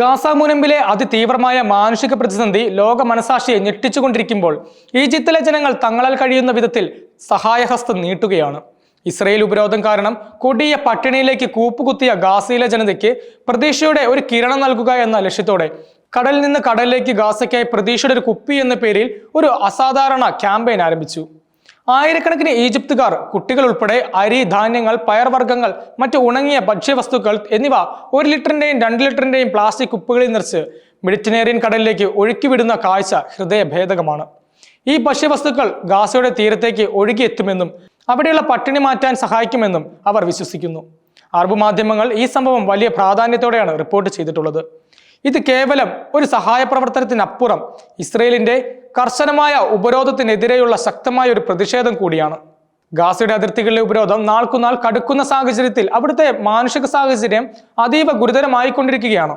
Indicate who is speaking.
Speaker 1: Gaza മുനമ്പിലെ അതിതീവ്രമായ മാനുഷിക പ്രതിസന്ധി ലോക മനസാക്ഷിയെ ഞെട്ടിച്ചുകൊണ്ടിരിക്കുമ്പോൾ ഈജിപ്തിലെ ജനങ്ങൾ തങ്ങളാൽ കഴിയുന്ന വിധത്തിൽ സഹായഹസ്തം നീട്ടുകയാണ്. ഇസ്രയേൽ ഉപരോധം കാരണം കൊടിയ പട്ടിണിയിലേക്ക് കൂപ്പുകുത്തിയ ഗാസയിലെ ജനതയ്ക്ക് പ്രതീക്ഷയുടെ ഒരു കിരണം നൽകുക എന്ന ലക്ഷ്യത്തോടെ കടലിൽ നിന്ന് കടലിലേക്ക് ഗാസയ്ക്കായി പ്രതീക്ഷയുടെ ഒരു കുപ്പി എന്ന പേരിൽ ഒരു അസാധാരണ ക്യാമ്പയിൻ ആരംഭിച്ചു. ആയിരക്കണക്കിന് ഈജിപ്തുകാർ കുട്ടികൾ ഉൾപ്പെടെ അരി ധാന്യങ്ങൾ പയർവർഗങ്ങൾ മറ്റ് ഉണങ്ങിയ ഭക്ഷ്യവസ്തുക്കൾ എന്നിവ ഒരു ലിറ്ററിന്റെയും രണ്ട് ലിറ്ററിന്റെയും പ്ലാസ്റ്റിക് കുപ്പുകളിൽ നിറച്ച് മെഡിറ്ററേനിയൻ കടലിലേക്ക് ഒഴുക്കിവിടുന്ന കാഴ്ച ഹൃദയഭേദകമാണ്. ഈ ഭക്ഷ്യവസ്തുക്കൾ ഗാസയുടെ തീരത്തേക്ക് ഒഴുകിയെത്തുമെന്നും അവിടെയുള്ള പട്ടിണി മാറ്റാൻ സഹായിക്കുമെന്നും അവർ വിശ്വസിക്കുന്നു. അറബ് മാധ്യമങ്ങൾ ഈ സംഭവം വലിയ പ്രാധാന്യത്തോടെയാണ് റിപ്പോർട്ട് ചെയ്തിട്ടുള്ളത്. ഇത് കേവലം ഒരു സഹായ പ്രവർത്തനത്തിനപ്പുറം ഇസ്രയേലിന്റെ കർശനമായ ഉപരോധത്തിനെതിരെയുള്ള ശക്തമായ ഒരു പ്രതിഷേധം കൂടിയാണ്. ഗാസയുടെ അതിർത്തികളിലെ ഉപരോധം നാൾക്കുനാൾ കടുക്കുന്ന സാഹചര്യത്തിൽ അവിടുത്തെ മാനുഷിക സാഹചര്യം അതീവ ഗുരുതരമായിക്കൊണ്ടിരിക്കുകയാണ്.